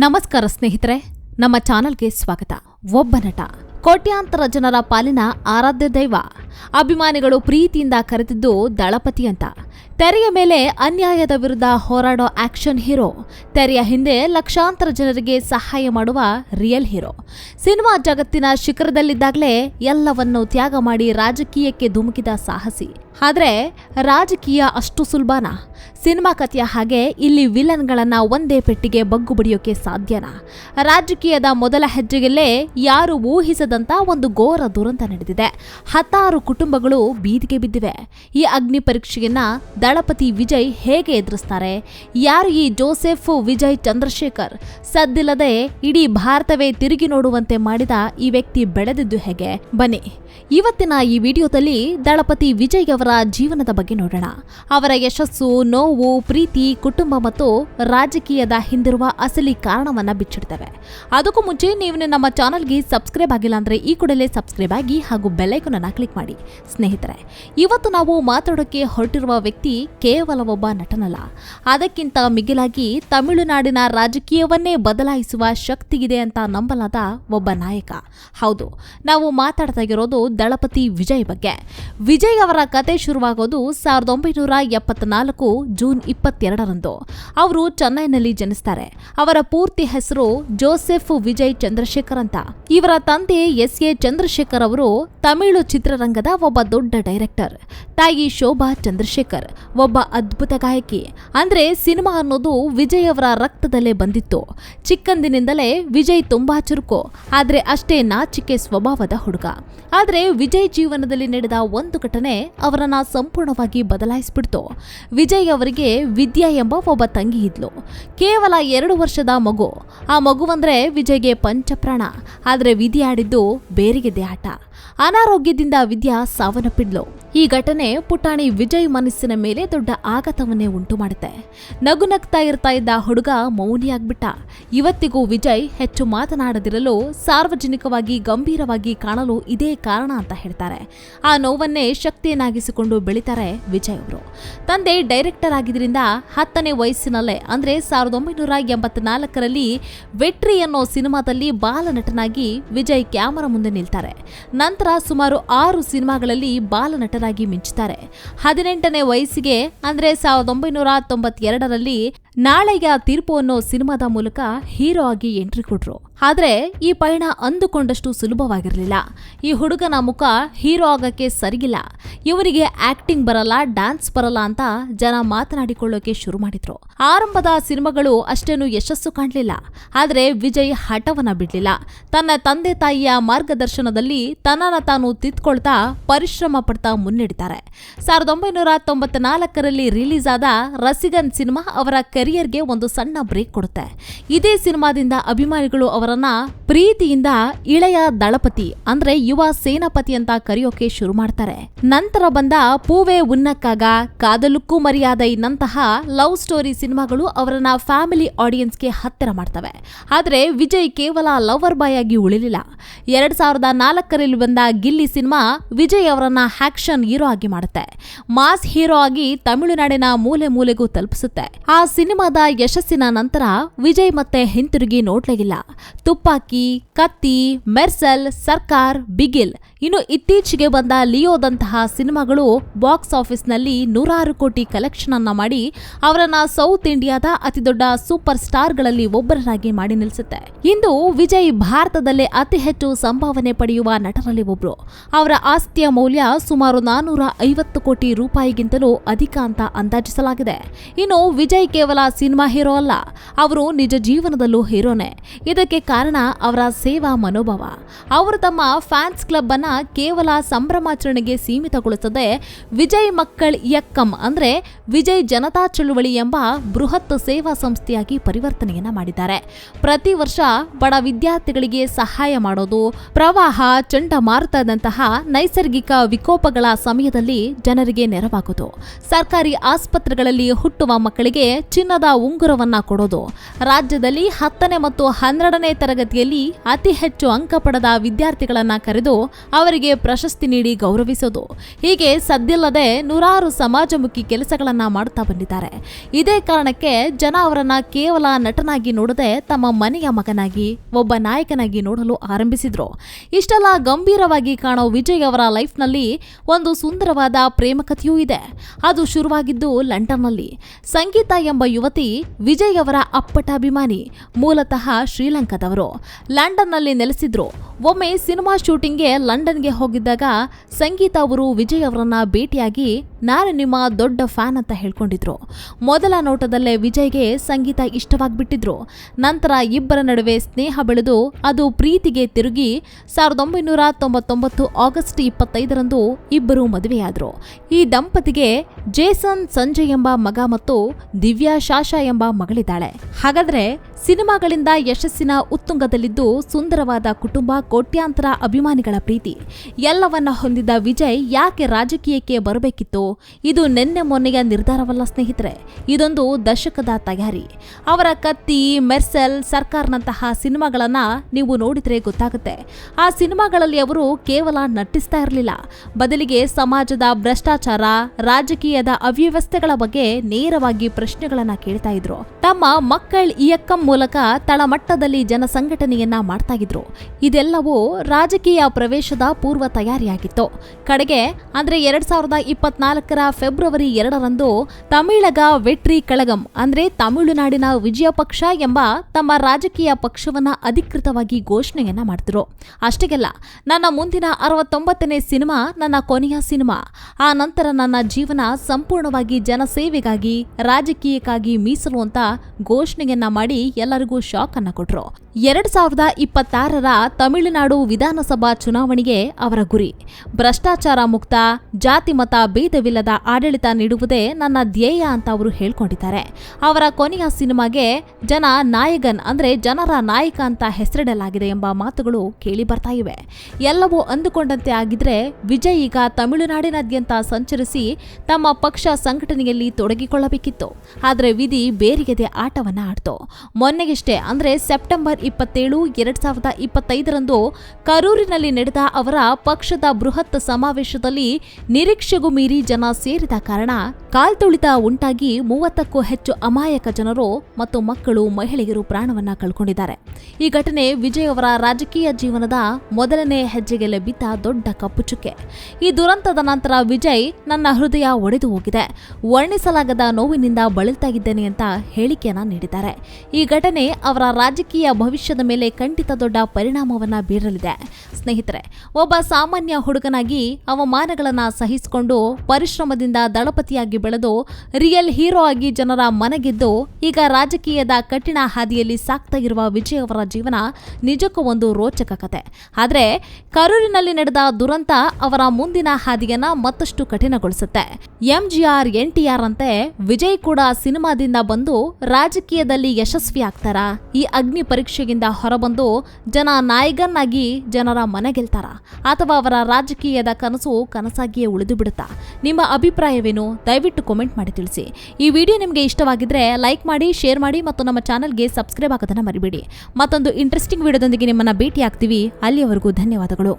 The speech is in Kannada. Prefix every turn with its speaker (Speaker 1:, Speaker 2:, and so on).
Speaker 1: ನಮಸ್ಕಾರ ಸ್ನೇಹಿತರೆ, ನಮ್ಮ ಚಾನಲ್ಗೆ ಸ್ವಾಗತ. ಒಬ್ಬ ನಟ, ಕೋಟ್ಯಾಂತರ ಜನರ ಪಾಲಿನ ಆರಾಧ್ಯ ದೈವ. ಅಭಿಮಾನಿಗಳು ಪ್ರೀತಿಯಿಂದ ಕರೆದಿದ್ದು ದಳಪತಿ ಅಂತ. ತೆರೆಯ ಮೇಲೆ ಅನ್ಯಾಯದ ವಿರುದ್ಧ ಹೋರಾಡೋ ಆಕ್ಷನ್ ಹೀರೋ. ತೆರೆಯ ಹಿಂದೆ ಲಕ್ಷಾಂತರ ಜನರಿಗೆ ಸಹಾಯ ಮಾಡುವ ರಿಯಲ್ ಹೀರೋ. ಸಿನಿಮಾ ಜಗತ್ತಿನ ಶಿಖರದಲ್ಲಿದ್ದಾಗಲೇ ಎಲ್ಲವನ್ನೂ ತ್ಯಾಗ ಮಾಡಿ ರಾಜಕೀಯಕ್ಕೆ ಧುಮುಕಿದ ಸಾಹಸಿ. ಆದ್ರೆ ರಾಜಕೀಯ ಅಷ್ಟು ಸುಲಭನಾ. ಸಿನಿಮಾ ಕಥೆಯ ಹಾಗೆ ಇಲ್ಲಿ ವಿಲನ್ಗಳನ್ನು ಒಂದೇ ಪೆಟ್ಟಿಗೆ ಬಗ್ಗು ಬಡಿಯೋಕೆ ಸಾಧ್ಯನಾ. ರಾಜಕೀಯದ ಮೊದಲ ಹೆಜ್ಜೆಗೆಲ್ಲೇ ಯಾರು ಊಹಿಸದಂತ ಒಂದು ಘೋರ ದುರಂತ ನಡೆದಿದೆ. ಹತ್ತಾರು ಕುಟುಂಬಗಳು ಬೀದಿಗೆ ಬಿದ್ದಿವೆ. ಈ ಅಗ್ನಿ ಪರೀಕ್ಷೆಯನ್ನು ದಳಪತಿ ವಿಜಯ್ ಹೇಗೆ ಎದುರಿಸ್ತಾರೆ? ಯಾರು ಈ ಜೋಸೆಫ್ ವಿಜಯ್ ಚಂದ್ರಶೇಖರ್? ಸದ್ದಿಲ್ಲದೆ ಇಡೀ ಭಾರತವೇ ತಿರುಗಿ ನೋಡುವಂತೆ ಮಾಡಿದ ಈ ವ್ಯಕ್ತಿ ಬೆಳೆದಿದ್ದು ಹೇಗೆ? ಬನ್ನಿ. ಇವತ್ತಿನ ಈ ವಿಡಿಯೋದಲ್ಲಿ ದಳಪತಿ ವಿಜಯ್ ಅವರ ಜೀವನದ ಬಗ್ಗೆ ನೋಡೋಣ. ಅವರ ಯಶಸ್ಸು, ನೋವು, ಪ್ರೀತಿ, ಕುಟುಂಬ ಮತ್ತು ರಾಜಕೀಯದ ಹಿಂದಿರುವ ಅಸಲಿ ಕಾರಣವನ್ನ ಬಿಚ್ಚಿಡ್ತವೆ. ಅದಕ್ಕೂ ಮುಂಚೆ ನೀವು ನಮ್ಮ ಚಾನಲ್ಗೆ ಸಬ್ಸ್ಕ್ರೈಬ್ ಆಗಿಲ್ಲ ಅಂದ್ರೆ ಈ ಕೂಡಲೇ ಸಬ್ಸ್ಕ್ರೈಬ್ ಆಗಿ ಹಾಗೂ ಬೆಲ್ಲೈಕನ್ ಅನ್ನ ಕ್ಲಿಕ್ ಮಾಡಿ. ಸ್ನೇಹಿತರೆ, ಇವತ್ತು ನಾವು ಮಾತಾಡೋಕೆ ಹೊರಟಿರುವ ವ್ಯಕ್ತಿ ಕೇವಲ ಒಬ್ಬ ನಟನಲ್ಲ. ಅದಕ್ಕಿಂತ ಮಿಗಿಲಾಗಿ ತಮಿಳುನಾಡಿನ ರಾಜಕೀಯವನ್ನೇ ಬದಲಾಯಿಸುವ ಶಕ್ತಿಗಿದೆ ಅಂತ ನಂಬಲಾದ ಒಬ್ಬ ನಾಯಕ. ಹೌದು, ನಾವು ಮಾತಾಡ್ತಾ ಇರೋದು ದಳಪತಿ ವಿಜಯ್ ಬಗ್ಗೆ. ವಿಜಯ್ ಅವರ ಕತೆ ಶುರುವಾಗೋದು ಸಾವಿರದ ಒಂಬೈನೂರ ಎಪ್ಪತ್ನಾಲ್ಕು ಜೂನ್ ಇಪ್ಪತ್ತೆರಡರಂದು. ಅವರು ಚೆನ್ನೈನಲ್ಲಿ ಜನಿಸ್ತಾರೆ. ಅವರ ಪೂರ್ತಿ ಹೆಸರು ಜೋಸೆಫ್ ವಿಜಯ್ ಚಂದ್ರಶೇಖರ್ ಅಂತ. ಇವರ ತಂದೆ ಎಸ್ ಎ ಚಂದ್ರಶೇಖರ್ ಅವರು ತಮಿಳು ಚಿತ್ರರಂಗದ ಒಬ್ಬ ದೊಡ್ಡ ಡೈರೆಕ್ಟರ್. ತಾಯಿ ಶೋಭಾ ಚಂದ್ರಶೇಖರ್, ಒಬ್ಬ ಅದ್ಭುತ ಗಾಯಕಿ. ಅಂದ್ರೆ ಸಿನಿಮಾ ಅನ್ನೋದು ವಿಜಯ್ ಅವರ ರಕ್ತದಲ್ಲೇ ಬಂದಿತ್ತು. ಚಿಕ್ಕಂದಿನಿಂದಲೇ ವಿಜಯ್ ತುಂಬಾ ಚುರುಕು. ಆದ್ರೆ ಅಷ್ಟೇ ನಾಚಿಕೆ ಸ್ವಭಾವದ ಹುಡುಗ. ಆದ್ರೆ ವಿಜಯ್ ಜೀವನದಲ್ಲಿ ನಡೆದ ಒಂದು ಘಟನೆ ಅವರನ್ನ ಸಂಪೂರ್ಣವಾಗಿ ಬದಲಾಯಿಸ್ಬಿಡ್ತು. ವಿಜಯ್ ಅವರಿಗೆ ವಿದ್ಯಾ ಎಂಬ ಒಬ್ಬ ತಂಗಿ ಇದ್ಲು. ಕೇವಲ ಎರಡು ವರ್ಷದ ಮಗು. ಆ ಮಗುವಂದ್ರೆ ವಿಜಯ್ಗೆ ಪಂಚಪ್ರಾಣ. ಆದ್ರೆ ವಿಧಿ ಆಡಿದ್ದು ಬೇರೆಗೆದೆ ಆಟ. ಅನಾರೋಗ್ಯದಿಂದ ವಿದ್ಯಾ ಸಾವನ್ನಪ್ಪಿದ್ಲು. ಈ ಘಟನೆ ಪುಟಾಣಿ ವಿಜಯ್ ಮನಸ್ಸಿನ ಮೇಲೆ ದೊಡ್ಡ ಆಘಾತವನ್ನೇ ಉಂಟು ಮಾಡುತ್ತೆ. ನಗು ನಗ್ತಾ ಇರ್ತಾ ಇದ್ದ ಹುಡುಗ ಮೌನಿಯಾಗ್ಬಿಟ್ಟ. ಇವತ್ತಿಗೂ ವಿಜಯ್ ಹೆಚ್ಚು ಮಾತನಾಡದಿರಲು ಸಾರ್ವಜನಿಕವಾಗಿ ಗಂಭೀರವಾಗಿ ಕಾಣಲು ಇದೇ ಕಾರಣ ಅಂತ ಹೇಳ್ತಾರೆ. ಆ ನೋವನ್ನೇ ಶಕ್ತಿಯನ್ನಾಗಿಸಿಕೊಂಡು ಬೆಳಿತಾರೆ ವಿಜಯ್ ಅವರು. ತಂದೆ ಡೈರೆಕ್ಟರ್ ಆಗಿದ್ರಿಂದ ಹತ್ತನೇ ವಯಸ್ಸಿನಲ್ಲೇ, ಅಂದ್ರೆ ಸಾವಿರದ ಒಂಬೈನೂರ ಎಂಬತ್ನಾಲ್ಕರಲ್ಲಿ ವೆಟ್ರಿ ಅನ್ನೋ ಸಿನಿಮಾದಲ್ಲಿ ಬಾಲನಟನಾಗಿ ವಿಜಯ್ ಕ್ಯಾಮರಾ ಮುಂದೆ ನಿಲ್ತಾರೆ. ನಂತರ ಸುಮಾರು ಆರು ಸಿನಿಮಾಗಳಲ್ಲಿ ಬಾಲನಟರಾಗಿ ಮಿಂಚುತ್ತಾರೆ. ಹದಿನೆಂಟನೇ ವಯಸ್ಸಿಗೆ ಅಂದ್ರೆ ಸಾವಿರದ ಒಂಬೈನೂರ ತೊಂಬತ್ತೆರಡರಲ್ಲಿ ನಾಳೆಯ ತೀರ್ಪು ಅನ್ನೋ ಸಿನಿಮಾದ ಮೂಲಕ ಹೀರೋ ಆಗಿ ಎಂಟ್ರಿ ಕೊಟ್ರು. ಆದ್ರೆ ಈ ಪಯಣ ಅಂದುಕೊಂಡಷ್ಟು ಸುಲಭವಾಗಿರಲಿಲ್ಲ. ಈ ಹುಡುಗನ ಮುಖ ಹೀರೋ ಆಗಕ್ಕೆ ಸರಿಗಿಲ್ಲ. ಇವರಿಗೆ ಆಕ್ಟಿಂಗ್ ಬರಲ್ಲ, ಡ್ಯಾನ್ಸ್ ಬರಲ್ಲ ಅಂತ ಜನ ಮಾತನಾಡಿಕೊಳ್ಳೋಕೆ ಶುರು ಮಾಡಿದ್ರು. ಆರಂಭದ ಸಿನಿಮಾಗಳು ಅಷ್ಟೇನು ಯಶಸ್ಸು ಕಾಣಲಿಲ್ಲ. ಆದ್ರೆ ವಿಜಯ್ ಹಠವನ್ನ ಬಿಡ್ಲಿಲ್ಲ. ತನ್ನ ತಂದೆ ತಾಯಿಯ ಮಾರ್ಗದರ್ಶನದಲ್ಲಿ ತನ್ನನ್ನ ತಾನು ತಿದ್ಕೊಳ್ತಾ ಪರಿಶ್ರಮ ಪಡ್ತಾ ಮುನ್ನಡೆತಾರೆ ಸಾವಿರದ ಒಂಬೈನೂರ ತೊಂಬತ್ನಾಲ್ಕರಲ್ಲಿ ರಿಲೀಸ್ ಆದ ರಸಿಗನ್ ಸಿನಿಮಾ ಅವರ ಕೆರಿಯರ್ಗೆ ಒಂದು ಸಣ್ಣ ಬ್ರೇಕ್ ಕೊಡುತ್ತೆ. ಇದೇ ಸಿನಿಮಾದಿಂದ ಅಭಿಮಾನಿಗಳು ಅವರನ್ನ ಪ್ರೀತಿಯಿಂದ ಇಳೆಯ ದಳಪತಿ, ಅಂದ್ರೆ ಯುವ ಸೇನಾಪತಿ ಅಂತ ಕರೆಯೋಕೆ ಶುರು ಮಾಡ್ತಾರೆ. ನಂತರ ಬಂದ ಪೂವೆ ಉನ್ನಕ್ಕಾಗ ಕಾದಲುಕ್ಕೂ ಮರ್ಯಾದ ಇನ್ನಂತಹ ಲವ್ ಸ್ಟೋರಿ ಸಿನಿಮಾಗಳು ಅವರನ್ನ ಫ್ಯಾಮಿಲಿ ಆಡಿಯನ್ಸ್ಗೆ ಹತ್ತಿರ ಮಾಡ್ತವೆ. ಆದ್ರೆ ವಿಜಯ್ ಕೇವಲ ಲವರ್ ಬಾಯ್ ಆಗಿ ಉಳಿಲಿಲ್ಲ. ಎರಡ್ ಸಾವಿರದ ನಾಲ್ಕರಲ್ಲಿ ಬಂದ ಗಿಲ್ಲಿ ಸಿನಿಮಾ ವಿಜಯ್ ಅವರನ್ನ ಆಕ್ಷನ್ ಹೀರೋ ಆಗಿ ಮಾಡುತ್ತೆ. ಮಾಸ್ ಹೀರೋ ಆಗಿ ತಮಿಳುನಾಡಿನ ಮೂಲೆ ಮೂಲೆಗೂ ತಲುಪಿಸುತ್ತೆ. ಆ ಸಿನಿಮಾದ ಯಶಸ್ಸಿನ ನಂತರ ವಿಜಯ್ ಮತ್ತೆ ಹಿಂತಿರುಗಿ ನೋಡ್ಲೇ ಇಲ್ಲ. ತುಪ್ಪಾಕಿ, ಕತ್ತಿ, ಮೆರ್ಸಲ್, ಸರ್ಕಾರ್, ಬಿಗಿಲ್. ಇನ್ನು ಇತ್ತೀಚೆಗೆ ಬಂದ ಲಿಯೋದಂತಹ ಸಿನಿಮಾಗಳು ಬಾಕ್ಸ್ ಆಫೀಸ್ನಲ್ಲಿ ನೂರಾರು ಕೋಟಿ ಕಲೆಕ್ಷನ್ ಅನ್ನ ಮಾಡಿ ಅವರನ್ನ ಸೌತ್ ಇಂಡಿಯಾದ ಅತಿದೊಡ್ಡ ಸೂಪರ್ ಸ್ಟಾರ್ಗಳಲ್ಲಿ ಒಬ್ಬರನ್ನಾಗಿ ಮಾಡಿ ನಿಲ್ಲಿಸುತ್ತೆ. ಇಂದು ವಿಜಯ್ ಭಾರತದಲ್ಲೇ ಅತಿ ಹೆಚ್ಚು ಸಂಭಾವನೆ ಪಡೆಯುವ ನಟರಲ್ಲಿ ಒಬ್ರು. ಅವರ ಆಸ್ತಿಯ ಮೌಲ್ಯ ಸುಮಾರು ನಾನೂರ ಐವತ್ತು ಕೋಟಿ ರೂಪಾಯಿಗಿಂತಲೂ ಅಧಿಕ ಅಂತ ಅಂದಾಜಿಸಲಾಗಿದೆ. ಇನ್ನು ವಿಜಯ್ ಕೇವಲ ಸಿನಿಮಾ ಹೀರೋ ಅಲ್ಲ, ಅವರು ನಿಜ ಜೀವನದಲ್ಲೂ ಹೀರೋನೇ. ಇದಕ್ಕೆ ಕಾರಣ ಅವರ ಸೇವಾ ಮನೋಭಾವ. ಅವರು ತಮ್ಮ ಫ್ಯಾನ್ಸ್ ಕ್ಲಬ್ ಅನ್ನ ಕೇವಲ ಸಂಭ್ರಮಾಚರಣೆಗೆ ಸೀಮಿತಗೊಳಿಸದೆ ವಿಜಯ್ ಮಕ್ಕಳ್ ಯಕ್ಕಂ ಅಂದ್ರೆ ವಿಜಯ್ ಜನತಾ ಚಳುವಳಿ ಎಂಬ ಬೃಹತ್ ಸೇವಾ ಸಂಸ್ಥೆಯಾಗಿ ಪರಿವರ್ತನೆಯನ್ನ ಮಾಡಿದ್ದಾರೆ. ಪ್ರತಿ ವರ್ಷ ಬಡ ವಿದ್ಯಾರ್ಥಿಗಳಿಗೆ ಸಹಾಯ ಮಾಡೋದು, ಪ್ರವಾಹ, ಚಂಡಮಾರುತದಂತಹ ನೈಸರ್ಗಿಕ ವಿಕೋಪಗಳ ಸಮಯದಲ್ಲಿ ಜನರಿಗೆ ನೆರವಾಗೋದು. ಸರ್ಕಾರಿ ಆಸ್ಪತ್ರೆಗಳಲ್ಲಿ ಹುಟ್ಟುವ ಮಕ್ಕಳಿಗೆ ಚಿನ್ನದ ಉಂಗುರವನ್ನ ಕೊಡೋದು. ರಾಜ್ಯದಲ್ಲಿ ಹತ್ತನೇ ಮತ್ತು ಹನ್ನೆರಡನೇ ತರಗತಿಯಲ್ಲಿ ಅತಿ ಹೆಚ್ಚು ಅಂಕ ಪಡೆದ ವಿದ್ಯಾರ್ಥಿಗಳನ್ನ ಕರೆದು ಅವರಿಗೆ ಪ್ರಶಸ್ತಿ ನೀಡಿ ಗೌರವಿಸೋದು. ಹೀಗೆ ಸದ್ಯಲ್ಲದೆ ನೂರಾರು ಸಮಾಜಮುಖಿ ಕೆಲಸಗಳನ್ನ ಮಾಡುತ್ತಾ ಬಂದಿದ್ದಾರೆ. ಇದೇ ಕಾರಣಕ್ಕೆ ಜನ ಅವರನ್ನ ಕೇವಲ ನಟನಾಗಿ ನೋಡದೆ ತಮ್ಮ ಮನೆಯ ಮಗನಾಗಿ, ಒಬ್ಬ ನಾಯಕನಾಗಿ ನೋಡಲು ಆರಂಭಿಸಿದ್ರು. ಇಷ್ಟೆಲ್ಲ ಗಂಭೀರವಾಗಿ ಕಾಣೋ ವಿಜಯ್ ಅವರ ಲೈಫ್ನಲ್ಲಿ ಒಂದು ಸುಂದರವಾದ ಪ್ರೇಮ ಕಥೆಯೂ ಇದೆ. ಅದು ಶುರುವಾಗಿದ್ದು ಲಂಡನ್ನಲ್ಲಿ. ಸಂಗೀತ ಎಂಬ ಯುವತಿ ವಿಜಯ್ ಅವರ ಅಪ್ಪಟ ಅಭಿಮಾನಿ, ಮೂಲತಃ ಶ್ರೀಲಂಕಾದವರು. ಲಂಡನ್ನಲ್ಲಿ ನೆಲೆಸಿದ್ರು. ಒಮ್ಮೆ ಸಿನಿಮಾ ಶೂಟಿಂಗ್ಗೆ ಲಂಡನ್ಗೆ ಹೋಗಿದ್ದಾಗ ಸಂಗೀತ ಅವರು ವಿಜಯ್ ಅವರನ್ನ ಭೇಟಿಯಾಗಿ ನಾನು ನಿಮ್ಮ ದೊಡ್ಡ ಫ್ಯಾನ್ ಅಂತ ಹೇಳ್ಕೊಂಡಿದ್ರು. ಮೊದಲ ನೋಟದಲ್ಲೇ ವಿಜಯ್ಗೆ ಸಂಗೀತ ಇಷ್ಟವಾಗ್ಬಿಟ್ಟಿದ್ರು. ನಂತರ ಇಬ್ಬರ ನಡುವೆ ಸ್ನೇಹ ಬೆಳೆದು ಅದು ಪ್ರೀತಿಗೆ ತಿರುಗಿ ಸಾವಿರದ ಒಂಬೈನೂರ ತೊಂಬತ್ತೊಂಬತ್ತು ಆಗಸ್ಟ್ ಇಪ್ಪತ್ತೈದರಂದು ಇಬ್ಬರು ಮದುವೆಯಾದರು. ಈ ದಂಪತಿಗೆ ಜೇಸನ್ ಸಂಜಯ್ ಎಂಬ ಮಗ ಮತ್ತು ದಿವ್ಯಾ ಶಾಶಾ ಎಂಬ ಮಗಳಿದ್ದಾಳೆ. ಹಾಗಾದ್ರೆ ಸಿನಿಮಾಗಳಿಂದ ಯಶಸ್ಸಿನ ಉತ್ತುಂಗದಲ್ಲಿದ್ದು ಸುಂದರವಾದ ಕುಟುಂಬ, ಕೋಟ್ಯಾಂತರ ಅಭಿಮಾನಿಗಳ ಪ್ರೀತಿ. ಎಲ್ಲವನ್ನ ಹೊಂದಿದ್ದ ವಿಜಯ್ ಯಾಕೆ ರಾಜಕೀಯಕ್ಕೆ ಬರಬೇಕಿತ್ತು? ಇದು ನಿನ್ನೆ ಮೊನ್ನೆಯ ನಿರ್ಧಾರವಲ್ಲ ಸ್ನೇಹಿತರೆ. ಇದೊಂದು ದಶಕದ ತಯಾರಿ. ಅವರ ಕತ್ತಿ, ಮೆರ್ಸೆಲ್ ಸರ್ಕಾರ್ನಂತಹ ಸಿನಿಮಾಗಳನ್ನ ನೀವು ನೋಡಿದ್ರೆ ಗೊತ್ತಾಗುತ್ತೆ. ಆ ಸಿನಿಮಾಗಳಲ್ಲಿ ಅವರು ಕೇವಲ ನಟಿಸ್ತಾ ಇರಲಿಲ್ಲ. ಬದಲಿಗೆ ಸಮಾಜದ ಭ್ರಷ್ಟಾಚಾರ, ರಾಜಕೀಯದ ಅವ್ಯವಸ್ಥೆಗಳ ಬಗ್ಗೆ ನೇರವಾಗಿ ಪ್ರಶ್ನೆಗಳನ್ನ ಕೇಳ್ತಾ ಇದ್ರು. ತಮ್ಮ ಮಕ್ಕಳ್ ಇಯಕ್ಕಂ ಮೂಲಕ ತಳಮಟ್ಟದಲ್ಲಿ ಜನಸಂಘಟನೆಯನ್ನ ಮಾಡ್ತಾ ಇದ್ರು. ಇದೆಲ್ಲವೂ ರಾಜಕೀಯ ಪ್ರವೇಶದ ಪೂರ್ವ ತಯಾರಿಯಾಗಿತ್ತು. ಕಡೆಗೆ ಅಂದ್ರೆ ಎರಡ್ ಸಾವಿರದ ಇಪ್ಪತ್ನಾಲ್ಕರ ಫೆಬ್ರವರಿ ಎರಡರಂದು ತಮಿಳಗ ವೆಟ್ರಿ ಕಳಗಂ, ಅಂದ್ರೆ ತಮಿಳುನಾಡಿನ ವಿಜಯ ಪಕ್ಷ ಎಂಬ ತಮ್ಮ ರಾಜಕೀಯ ಪಕ್ಷವನ್ನ ಅಧಿಕೃತವಾಗಿ ಘೋಷಣೆಯನ್ನ ಮಾಡ್ತಿರು ಅಷ್ಟೇಗಲ್ಲ, ನನ್ನ ಮುಂದಿನ ಅರವತ್ತೊಂಬತ್ತನೇ ಸಿನಿಮಾ ನನ್ನ ಕೊನೆಯ ಸಿನಿಮಾ. ಆ ನಂತರ ನನ್ನ ಜೀವನ ಸಂಪೂರ್ಣವಾಗಿ ಜನಸೇವೆಗಾಗಿ, ರಾಜಕೀಯಕ್ಕಾಗಿ ಮೀಸಲು ಅಂತ ಘೋಷಣೆಯನ್ನ ಮಾಡಿ ಎಲ್ಲರಿಗೂ ಶಾಕ್ ಅನ್ನ ಕೊಟ್ರು. ಎರಡ್ ಸಾವಿರದ ಇಪ್ಪತ್ತಾರರ ತಮಿಳುನಾಡು ವಿಧಾನಸಭಾ ಚುನಾವಣೆಗೆ ಅವರ ಗುರಿ. ಭ್ರಷ್ಟಾಚಾರ ಮುಕ್ತ ಜಾತಿ ಮತ ಭೇದವಿಲ್ಲದ ಆಡಳಿತ ನೀಡುವುದೇ ನನ್ನ ಧ್ಯೇಯ ಅಂತ ಅವರು ಹೇಳ್ಕೊಂಡಿದ್ದಾರೆ. ಅವರ ಕೊನೆಯ ಸಿನಿಮಾಗೆ ಜನ ನಾಯಕನ್ ಅಂದ್ರೆ ಜನರ ನಾಯಕ ಅಂತ ಹೆಸರಿಡಲಾಗಿದೆ ಎಂಬ ಮಾತುಗಳು ಕೇಳಿ ಬರ್ತಾ ಇವೆ. ಎಲ್ಲವೂ ಅಂದುಕೊಂಡಂತೆ ಆಗಿದ್ರೆ ವಿಜಯ್ ಈಗ ತಮಿಳುನಾಡಿನಾದ್ಯಂತ ಸಂಚರಿಸಿ ತಮ್ಮ ಪಕ್ಷ ಸಂಘಟನೆಯಲ್ಲಿ ತೊಡಗಿಕೊಳ್ಳಬೇಕಿತ್ತು. ಆದರೆ ವಿಧಿ ಬೇರೆಯದೇ ಆಟವನ್ನ ಆಡ್ತು. ಮೊನ್ನೆಗಷ್ಟೇ ಅಂದ್ರೆ ಸೆಪ್ಟೆಂಬರ್ ಇಪ್ಪತ್ತೇಳು, ಎರಡ್ ಸಾವಿರದ ಇಪ್ಪತ್ತೈದರಂದು ಕರೂರಿನಲ್ಲಿ ನಡೆದ ಅವರ ಪಕ್ಷದ ಬೃಹತ್ ಸಮಾವೇಶದಲ್ಲಿ ನಿರೀಕ್ಷೆಗೂ ಮೀರಿ ಜನ ಸೇರಿದ ಕಾರಣ ಕಾಲ್ತುಳಿತ ಉಂಟಾಗಿ ಮೂವತ್ತಕ್ಕೂ ಹೆಚ್ಚು ಅಮಾಯಕ ಜನರು ಮತ್ತು ಮಕ್ಕಳು ಮಹಿಳೆಯರು ಪ್ರಾಣವನ್ನ ಕಳ್ಕೊಂಡಿದ್ದಾರೆ. ಈ ಘಟನೆ ವಿಜಯ್ ಅವರ ರಾಜಕೀಯ ಜೀವನದ ಮೊದಲನೇ ಹೆಜ್ಜೆಗೆ ಲಭಿತ ದೊಡ್ಡ ಕಪ್ಪು ಚುಕ್ಕೆ ಈ ದುರಂತದ ನಂತರ ವಿಜಯ್ ನನ್ನ ಹೃದಯ ಒಡೆದು ಹೋಗಿದೆ. ವರ್ಣಿಸಲಾಗದ ನೋವಿನಿಂದ ಬಳಲ್ತಾ ಇದ್ದೇನೆ ಅಂತ ಹೇಳಿಕೆಯನ್ನ ನೀಡಿದ್ದಾರೆ. ಈ ಘಟನೆ ಅವರ ರಾಜಕೀಯ ಭವಿಷ್ಯದ ಮೇಲೆ ಖಂಡಿತ ದೊಡ್ಡ ಪರಿಣಾಮವನ್ನ ಬೀರಲಿದೆ. ಸ್ನೇಹಿತರೆ, ಒಬ್ಬ ಸಾಮಾನ್ಯ ಹುಡುಗನಾಗಿ ಅವಮಾನಗಳನ್ನ ಸಹಿಸಿಕೊಂಡು ಪರಿಶ್ರಮದಿಂದ ದಳಪತಿಯಾಗಿ ಬೆಳೆದು ರಿಯಲ್ ಹೀರೋ ಆಗಿ ಜನರ ಮನಗೆದ್ದು ಈಗ ರಾಜಕೀಯದ ಕಠಿಣ ಹಾದಿಯಲ್ಲಿ ಸಾಕ್ತಾ ಇರುವ ವಿಜಯ್ ಅವರ ಜೀವನ ನಿಜಕ್ಕೂ ಒಂದು ರೋಚಕ ಕತೆ. ಆದರೆ ಕರೂರಿನಲ್ಲಿ ನಡೆದ ದುರಂತ ಅವರ ಮುಂದಿನ ಹಾದಿಯನ್ನ ಮತ್ತಷ್ಟು ಕಠಿಣಗೊಳಿಸುತ್ತೆ. ಎಂಜಿಆರ್, ಎನ್ಟಿಆರ್ ಅಂತೆ ವಿಜಯ್ ಕೂಡ ಸಿನಿಮಾದಿಂದ ಬಂದು ರಾಜಕೀಯದಲ್ಲಿ ಯಶಸ್ವಿ ಆಗ್ತಾರಾ? ಈ ಅಗ್ನಿ ಪರೀಕ್ಷೆಗಿಂದ ಹೊರಬಂದು ಜನ ನಾಯಕನಾಗಿ ಜನರ ಮನೆಗೆಲ್ತಾರ ಅಥವಾ ಅವರ ರಾಜಕೀಯದ ಕನಸು ಕನಸಾಗಿಯೇ ಉಳಿದು ಬಿಡುತ್ತಾ ನಿಮ್ಮ ಅಭಿಪ್ರಾಯವೇನು, ದಯವಿಟ್ಟು ಕಮೆಂಟ್ ಮಾಡಿ ತಿಳಿಸಿ. ಈ ವಿಡಿಯೋ ನಿಮಗೆ ಇಷ್ಟವಾಗಿದ್ರೆ ಲೈಕ್ ಮಾಡಿ ಶೇರ್ ಮಾಡಿ ಮತ್ತು ನಮ್ಮ ಚಾನಲ್ಗೆ ಸಬ್ಸ್ಕ್ರೈಬ್ ಆಗೋದನ್ನು ಮರಿಬೇಡಿ. ಮತ್ತೊಂದು ಇಂಟ್ರೆಸ್ಟಿಂಗ್ ವಿಡಿಯೋದೊಂದಿಗೆ ನಿಮ್ಮನ್ನು ಭೇಟಿ ಆಗ್ತೀವಿ ಅಲ್ಲಿಯವರೆಗೂ ಧನ್ಯವಾದಗಳು.